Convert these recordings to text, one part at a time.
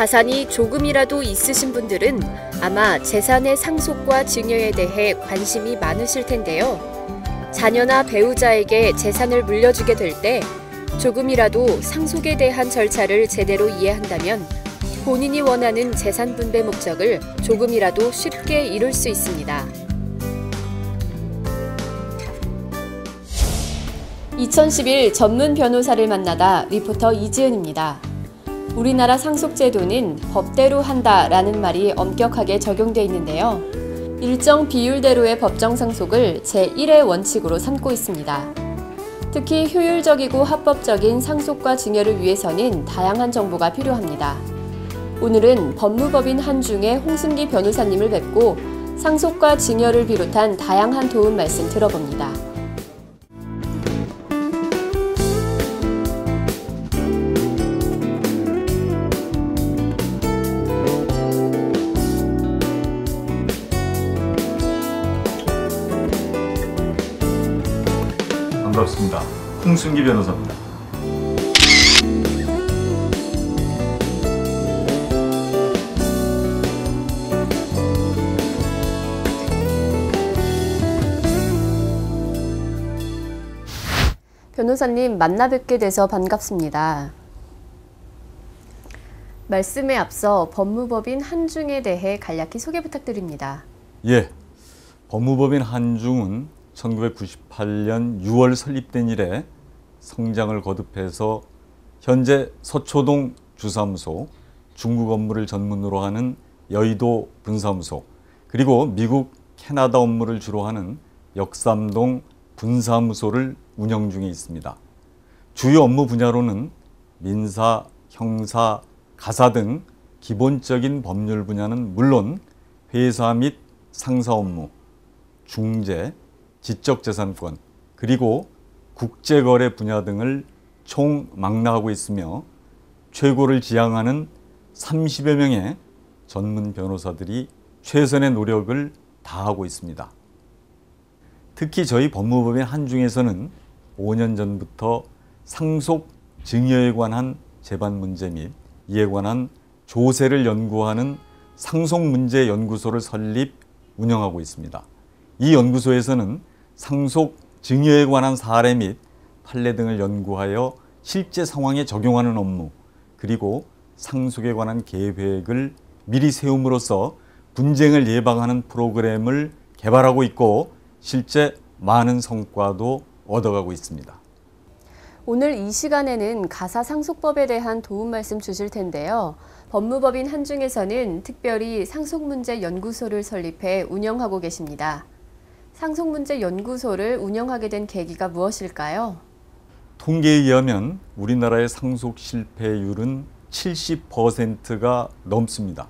자산이 조금이라도 있으신 분들은 아마 재산의 상속과 증여에 대해 관심이 많으실 텐데요. 자녀나 배우자에게 재산을 물려주게 될 때 조금이라도 상속에 대한 절차를 제대로 이해한다면 본인이 원하는 재산 분배 목적을 조금이라도 쉽게 이룰 수 있습니다. 2011 전문 변호사를 만나다 리포터 이지은입니다. 우리나라 상속제도는 법대로 한다 라는 말이 엄격하게 적용돼 있는데요. 일정 비율대로의 법정 상속을 제1의 원칙으로 삼고 있습니다. 특히 효율적이고 합법적인 상속과 증여를 위해서는 다양한 정보가 필요합니다. 오늘은 법무법인 한중의 홍순기 변호사님을 뵙고 상속과 증여를 비롯한 다양한 도움 말씀 들어봅니다. 홍순기 변호사입니다. 변호사님 만나 뵙게 돼서 반갑습니다. 말씀에 앞서 법무법인 한중에 대해 간략히 소개 부탁드립니다. 예, 법무법인 한중은 1998년 6월 설립된 이래 성장을 거듭해서 현재 서초동 주사무소, 중국 업무를 전문으로 하는 여의도 분사무소, 그리고 미국, 캐나다 업무를 주로 하는 역삼동 분사무소를 운영 중에 있습니다. 주요 업무 분야로는 민사, 형사, 가사 등 기본적인 법률 분야는 물론 회사 및 상사 업무, 중재, 지적재산권, 그리고 국제거래 분야 등을 총 망라하고 있으며 최고를 지향하는 30여 명의 전문 변호사들이 최선의 노력을 다하고 있습니다. 특히 저희 법무법인 한중에서는 5년 전부터 상속 증여에 관한 재반 문제 및 이에 관한 조세를 연구하는 상속문제연구소를 설립 운영하고 있습니다. 이 연구소에서는 상속 증여에 관한 사례 및 판례 등을 연구하여 실제 상황에 적용하는 업무 그리고 상속에 관한 계획을 미리 세움으로써 분쟁을 예방하는 프로그램을 개발하고 있고 실제 많은 성과도 얻어가고 있습니다. 오늘 이 시간에는 가사상속법에 대한 도움 말씀 주실 텐데요. 법무법인 한중에서는 특별히 상속문제연구소를 설립해 운영하고 계십니다. 상속문제연구소를 운영하게 된 계기가 무엇일까요? 통계에 의하면 우리나라의 상속 실패율은 70%가 넘습니다.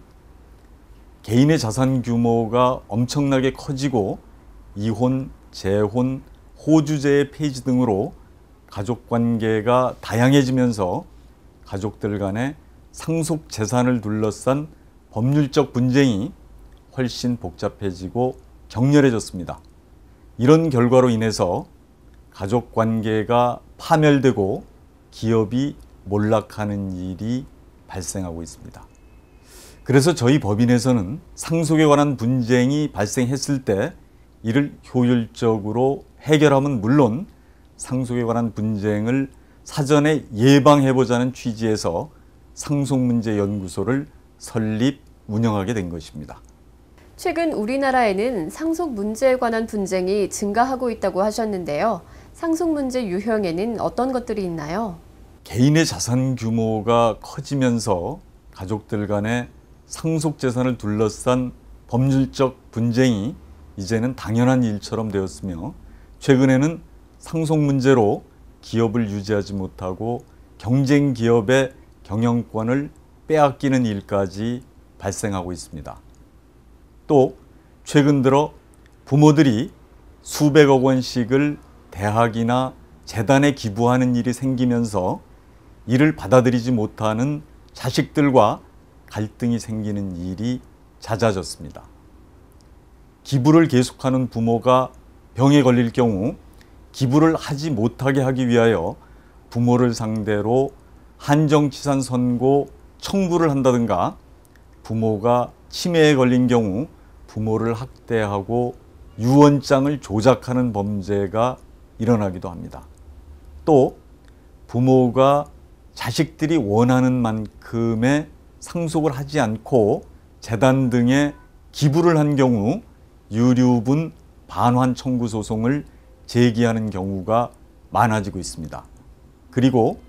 개인의 자산 규모가 엄청나게 커지고 이혼, 재혼, 호주제의 폐지 등으로 가족 관계가 다양해지면서 가족들 간의 상속 재산을 둘러싼 법률적 분쟁이 훨씬 복잡해지고 격렬해졌습니다. 이런 결과로 인해서 가족 관계가 파멸되고 기업이 몰락하는 일이 발생하고 있습니다. 그래서 저희 법인에서는 상속에 관한 분쟁이 발생했을 때 이를 효율적으로 해결함은 물론 상속에 관한 분쟁을 사전에 예방해 보자는 취지에서 상속문제연구소를 설립, 운영하게 된 것입니다. 최근 우리나라에는 상속 문제에 관한 분쟁이 증가하고 있다고 하셨는데요. 상속 문제 유형에는 어떤 것들이 있나요? 개인의 자산 규모가 커지면서 가족들 간의 상속 재산을 둘러싼 법률적 분쟁이 이제는 당연한 일처럼 되었으며 최근에는 상속 문제로 기업을 유지하지 못하고 경쟁 기업의 경영권을 빼앗기는 일까지 발생하고 있습니다. 또 최근 들어 부모들이 수백억 원씩을 대학이나 재단에 기부하는 일이 생기면서 이를 받아들이지 못하는 자식들과 갈등이 생기는 일이 잦아졌습니다. 기부를 계속하는 부모가 병에 걸릴 경우 기부를 하지 못하게 하기 위하여 부모를 상대로 한정치산 선고 청부를 한다든가 부모가 치매에 걸린 경우 부모를 학대하고 유언장을 조작하는 범죄가 일어나기도 합니다. 또 부모가 자식들이 원하는 만큼의 상속을 하지 않고 재단 등에 기부를 한 경우 유류분 반환 청구 소송을 제기하는 경우가 많아지고 있습니다. 그리고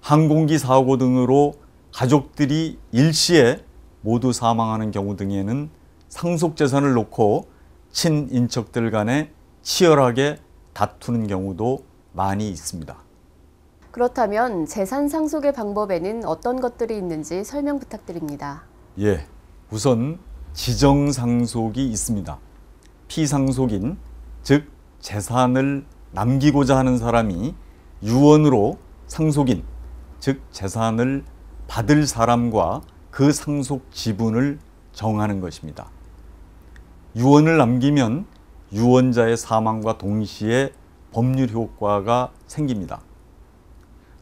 항공기 사고 등으로 가족들이 일시에 모두 사망하는 경우 등에는 상속 재산을 놓고 친인척들 간에 치열하게 다투는 경우도 많이 있습니다. 그렇다면 재산 상속의 방법에는 어떤 것들이 있는지 설명 부탁드립니다. 예, 우선 지정 상속이 있습니다. 피상속인, 즉 재산을 남기고자 하는 사람이 유언으로 상속인, 즉 재산을 받을 사람과 그 상속 지분을 정하는 것입니다. 유언을 남기면 유언자의 사망과 동시에 법률 효과가 생깁니다.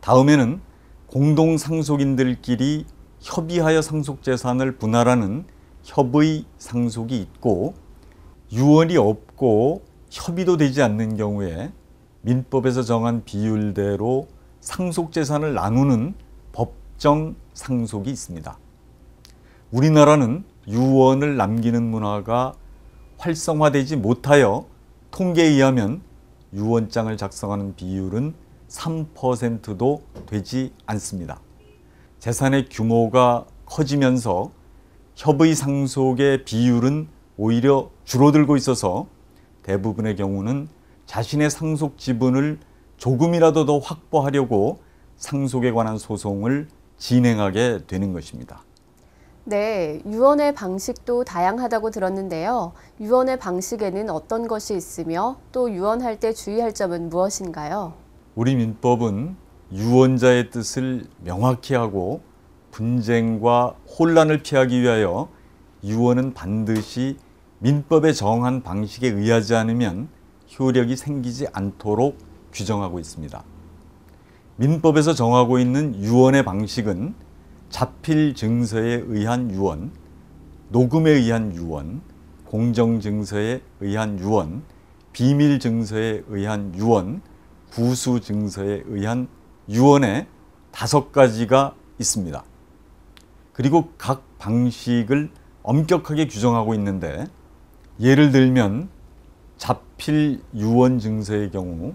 다음에는 공동 상속인들끼리 협의하여 상속 재산을 분할하는 협의 상속이 있고 유언이 없고 협의도 되지 않는 경우에 민법에서 정한 비율대로 상속 재산을 나누는 법정 상속이 있습니다. 우리나라는 유언을 남기는 문화가 활성화되지 못하여 통계에 의하면 유언장을 작성하는 비율은 3%도 되지 않습니다. 재산의 규모가 커지면서 협의 상속의 비율은 오히려 줄어들고 있어서 대부분의 경우는 자신의 상속 지분을 조금이라도 더 확보하려고 상속에 관한 소송을 진행하게 되는 것입니다. 네, 유언의 방식도 다양하다고 들었는데요. 유언의 방식에는 어떤 것이 있으며 또 유언할 때 주의할 점은 무엇인가요? 우리 민법은 유언자의 뜻을 명확히 하고 분쟁과 혼란을 피하기 위하여 유언은 반드시 민법에 정한 방식에 의하지 않으면 효력이 생기지 않도록 규정하고 있습니다. 민법에서 정하고 있는 유언의 방식은 자필 증서에 의한 유언, 녹음에 의한 유언, 공정 증서에 의한 유언, 비밀 증서에 의한 유언, 구수 증서에 의한 유언의 다섯 가지가 있습니다. 그리고 각 방식을 엄격하게 규정하고 있는데 예를 들면 자필 유언 증서의 경우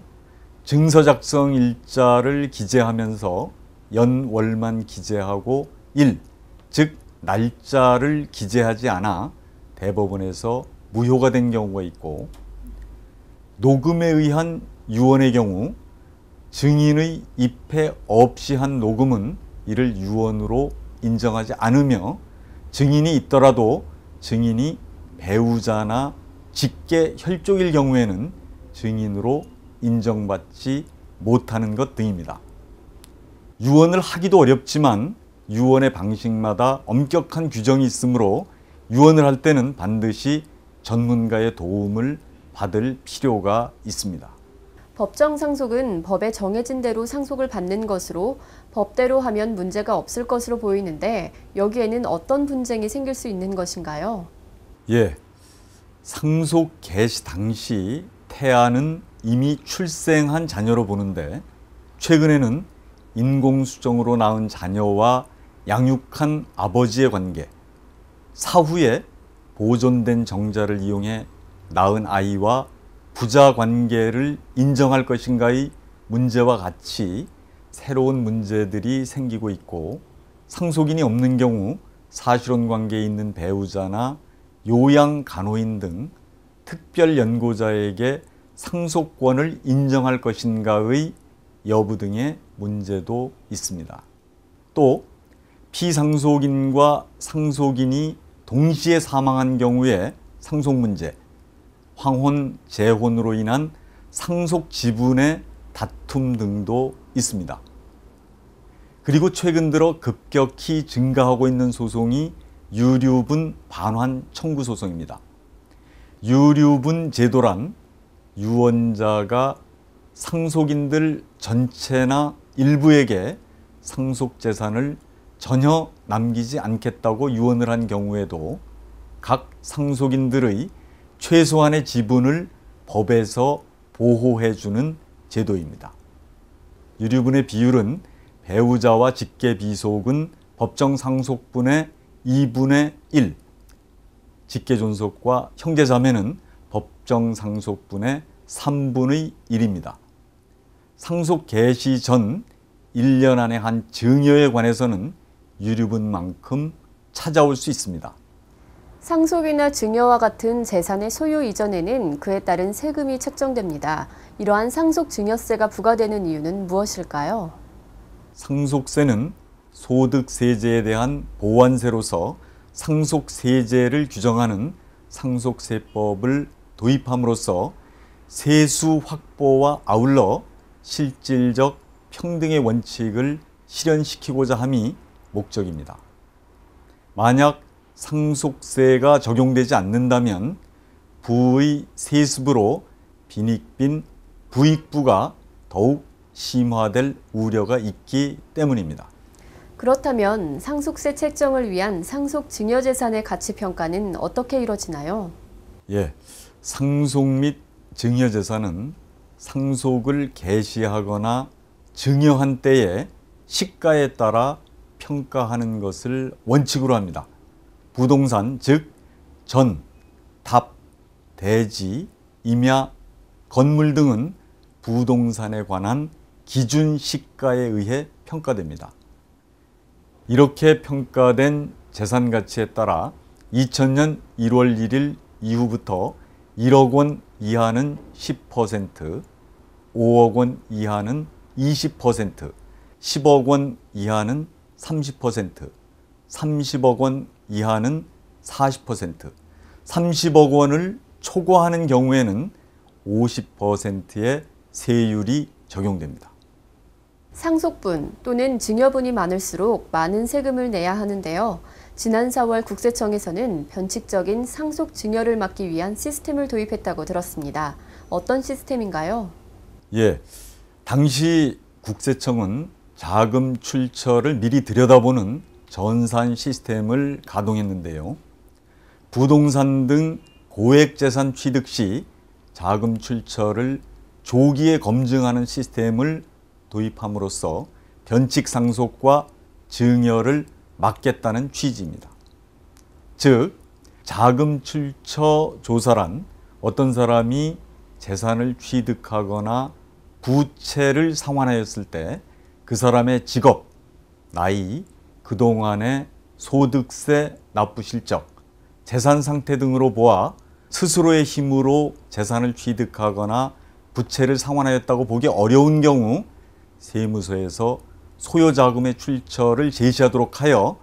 증서 작성 일자를 기재하면서 연월만 기재하고 일, 즉 날짜를 기재하지 않아 대법원에서 무효가 된 경우가 있고 녹음에 의한 유언의 경우 증인의 입회 없이 한 녹음은 이를 유언으로 인정하지 않으며 증인이 있더라도 증인이 배우자나 직계 혈족일 경우에는 증인으로 인정받지 못하는 것 등입니다. 유언을 하기도 어렵지만 유언의 방식마다 엄격한 규정이 있으므로 유언을 할 때는 반드시 전문가의 도움을 받을 필요가 있습니다. 법정 상속은 법에 정해진 대로 상속을 받는 것으로 법대로 하면 문제가 없을 것으로 보이는데 여기에는 어떤 분쟁이 생길 수 있는 것인가요? 예. 상속 개시 당시 태아는 이미 출생한 자녀로 보는데 최근에는 인공수정으로 낳은 자녀와 양육한 아버지의 관계, 사후에 보존된 정자를 이용해 낳은 아이와 부자 관계를 인정할 것인가의 문제와 같이 새로운 문제들이 생기고 있고 상속인이 없는 경우 사실혼 관계에 있는 배우자나 요양 간호인 등 특별 연고자에게 상속권을 인정할 것인가의 여부 등의 문제도 있습니다. 또 피상속인과 상속인이 동시에 사망한 경우에 상속 문제, 황혼, 재혼으로 인한 상속 지분의 다툼 등도 있습니다. 그리고 최근 들어 급격히 증가하고 있는 소송이 유류분 반환 청구 소송입니다. 유류분 제도란 유언자가 상속인들 전체나 일부에게 상속 재산을 전혀 남기지 않겠다고 유언을 한 경우에도 각 상속인들의 최소한의 지분을 법에서 보호해 주는 제도입니다. 유류분의 비율은 배우자와 직계 비속은 법정 상속분의 2분의 1, 직계 존속과 형제 자매는 법정 상속분의 3분의 1입니다. 상속 개시 전 1년 안에 한 증여에 관해서는 유류분만큼 찾아올 수 있습니다. 상속이나 증여와 같은 재산의 소유 이전에는 그에 따른 세금이 책정됩니다. 이러한 상속 증여세가 부과되는 이유는 무엇일까요? 상속세는 소득세제에 대한 보완세로서 상속세제를 규정하는 상속세법을 도입함으로써 세수 확보와 아울러 실질적 평등의 원칙을 실현시키고자 함이 목적입니다. 만약 상속세가 적용되지 않는다면 부의 세습으로 빈익빈 부익부가 더욱 심화될 우려가 있기 때문입니다. 그렇다면 상속세 책정을 위한 상속 증여재산의 가치 평가는 어떻게 이뤄지나요? 예, 상속 및 증여재산은 상속을 개시하거나 증여한 때의 시가에 따라 평가하는 것을 원칙으로 합니다. 부동산 즉 전, 답, 대지, 임야, 건물 등은 부동산에 관한 기준 시가에 의해 평가됩니다. 이렇게 평가된 재산 가치에 따라 2000년 1월 1일 이후부터 1억 원 이하는 10%, 5억 원 이하는 20%, 10억 원 이하는 30%, 30억 원 이하는 40%, 30억 원을 초과하는 경우에는 50%의 세율이 적용됩니다. 상속분 또는 증여분이 많을수록 많은 세금을 내야 하는데요. 지난 4월 국세청에서는 변칙적인 상속 증여를 막기 위한 시스템을 도입했다고 들었습니다. 어떤 시스템인가요? 예. 당시 국세청은 자금 출처를 미리 들여다보는 전산 시스템을 가동했는데요. 부동산 등 고액 재산 취득 시 자금 출처를 조기에 검증하는 시스템을 도입함으로써 변칙 상속과 증여를 막겠다는 취지입니다. 즉, 자금 출처 조사란 어떤 사람이 재산을 취득하거나 부채를 상환하였을 때 그 사람의 직업, 나이, 그동안의 소득세 납부 실적, 재산 상태 등으로 보아 스스로의 힘으로 재산을 취득하거나 부채를 상환하였다고 보기 어려운 경우 세무서에서 소요자금의 출처를 제시하도록 하여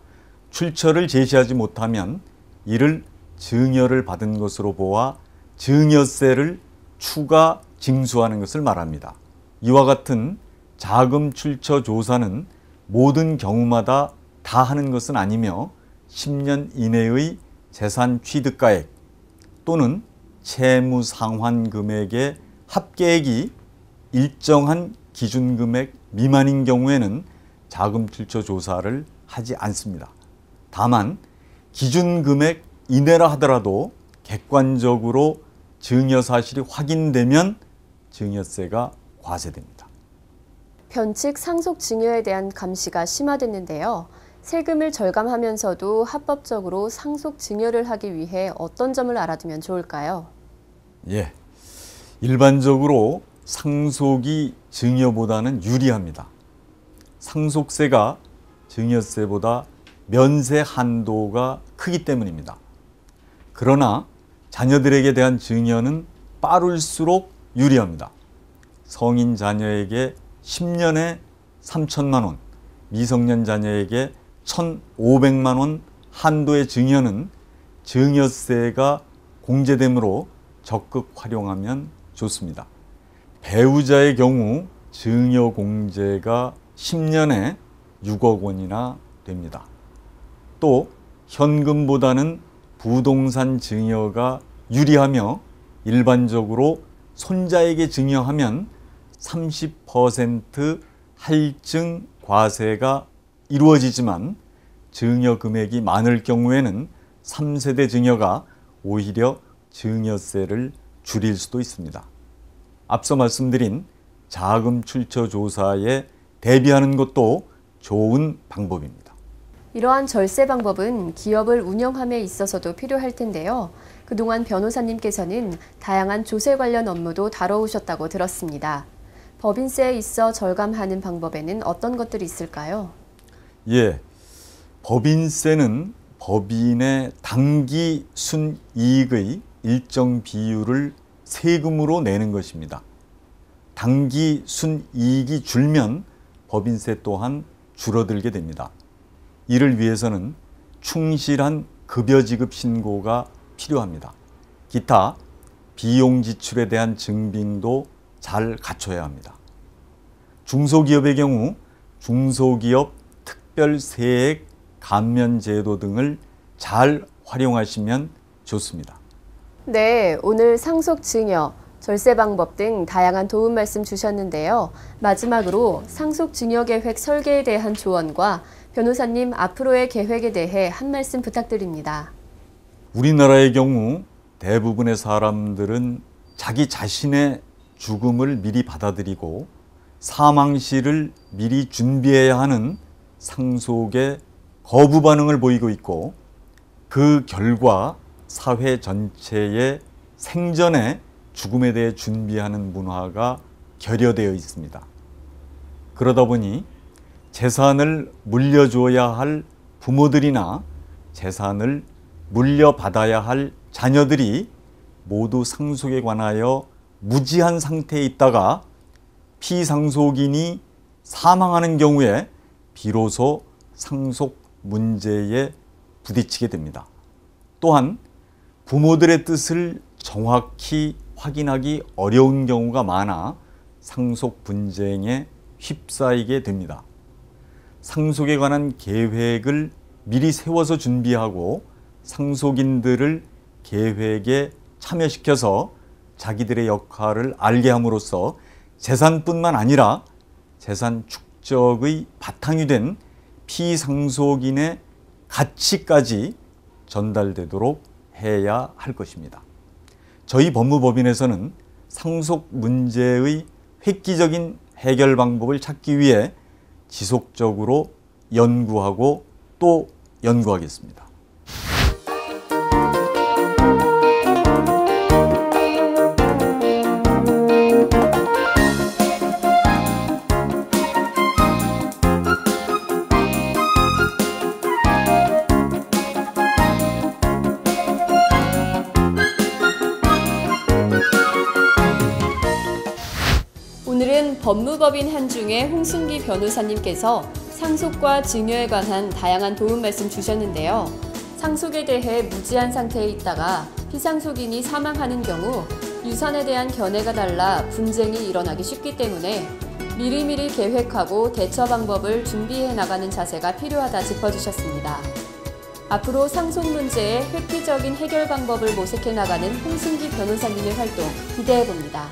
출처를 제시하지 못하면 이를 증여를 받은 것으로 보아 증여세를 추가 징수하는 것을 말합니다. 이와 같은 자금 출처 조사는 모든 경우마다 다 하는 것은 아니며 10년 이내의 재산 취득가액 또는 채무 상환 금액의 합계액이 일정한 기준 금액 미만인 경우에는 자금 출처 조사를 하지 않습니다. 다만 기준 금액 이내라 하더라도 객관적으로 증여 사실이 확인되면 증여세가 과세됩니다. 변칙 상속 증여에 대한 감시가 심화됐는데요. 세금을 절감하면서도 합법적으로 상속 증여를 하기 위해 어떤 점을 알아두면 좋을까요? 예. 일반적으로 상속이 증여보다는 유리합니다. 상속세가 증여세보다 면세 한도가 크기 때문입니다. 그러나 자녀들에게 대한 증여는 빠를수록 유리합니다. 성인 자녀에게 10년에 3천만 원, 미성년 자녀에게 1,500만 원 한도의 증여는 증여세가 공제되므로 적극 활용하면 좋습니다. 배우자의 경우 증여 공제가 10년에 6억 원이나 됩니다. 또 현금보다는 부동산 증여가 유리하며 일반적으로 손자에게 증여하면 30% 할증 과세가 이루어지지만 증여 금액이 많을 경우에는 3세대 증여가 오히려 증여세를 줄일 수도 있습니다. 앞서 말씀드린 자금 출처 조사에 대비하는 것도 좋은 방법입니다. 이러한 절세 방법은 기업을 운영함에 있어서도 필요할 텐데요. 그동안 변호사님께서는 다양한 조세 관련 업무도 다뤄오셨다고 들었습니다. 법인세에 있어 절감하는 방법에는 어떤 것들이 있을까요? 예. 법인세는 법인의 당기 순이익의 일정 비율을 세금으로 내는 것입니다. 당기 순이익이 줄면 법인세 또한 줄어들게 됩니다. 이를 위해서는 충실한 급여 지급 신고가 필요합니다. 기타 비용 지출에 대한 증빙도 잘 갖춰야 합니다. 중소기업의 경우 중소기업 특별세액 감면 제도 등을 잘 활용하시면 좋습니다. 네, 오늘 상속 증여, 절세 방법 등 다양한 도움 말씀 주셨는데요. 마지막으로 상속 증여 계획 설계에 대한 조언과 변호사님 앞으로의 계획에 대해 한 말씀 부탁드립니다. 우리나라의 경우 대부분의 사람들은 자기 자신의 죽음을 미리 받아들이고 사망시를 미리 준비해야 하는 상속에 거부 반응을 보이고 있고 그 결과 사회 전체의 생전에 죽음에 대해 준비하는 문화가 결여되어 있습니다. 그러다 보니 재산을 물려줘야 할 부모들이나 재산을 물려받아야 할 자녀들이 모두 상속에 관하여 무지한 상태에 있다가 피상속인이 사망하는 경우에 비로소 상속 문제에 부딪히게 됩니다. 또한 부모들의 뜻을 정확히 확인하기 어려운 경우가 많아 상속 분쟁에 휩싸이게 됩니다. 상속에 관한 계획을 미리 세워서 준비하고 상속인들을 계획에 참여시켜서 자기들의 역할을 알게 함으로써 재산뿐만 아니라 재산 축적의 바탕이 된 피상속인의 가치까지 전달되도록 해야 할 것입니다. 저희 법무법인에서는 상속 문제의 획기적인 해결 방법을 찾기 위해 지속적으로 연구하고 또 연구하겠습니다. 법무법인 한중의 홍순기 변호사님께서 상속과 증여에 관한 다양한 도움 말씀 주셨는데요. 상속에 대해 무지한 상태에 있다가 피상속인이 사망하는 경우 유산에 대한 견해가 달라 분쟁이 일어나기 쉽기 때문에 미리미리 계획하고 대처 방법을 준비해 나가는 자세가 필요하다 짚어주셨습니다. 앞으로 상속 문제의 획기적인 해결 방법을 모색해 나가는 홍순기 변호사님의 활동 기대해 봅니다.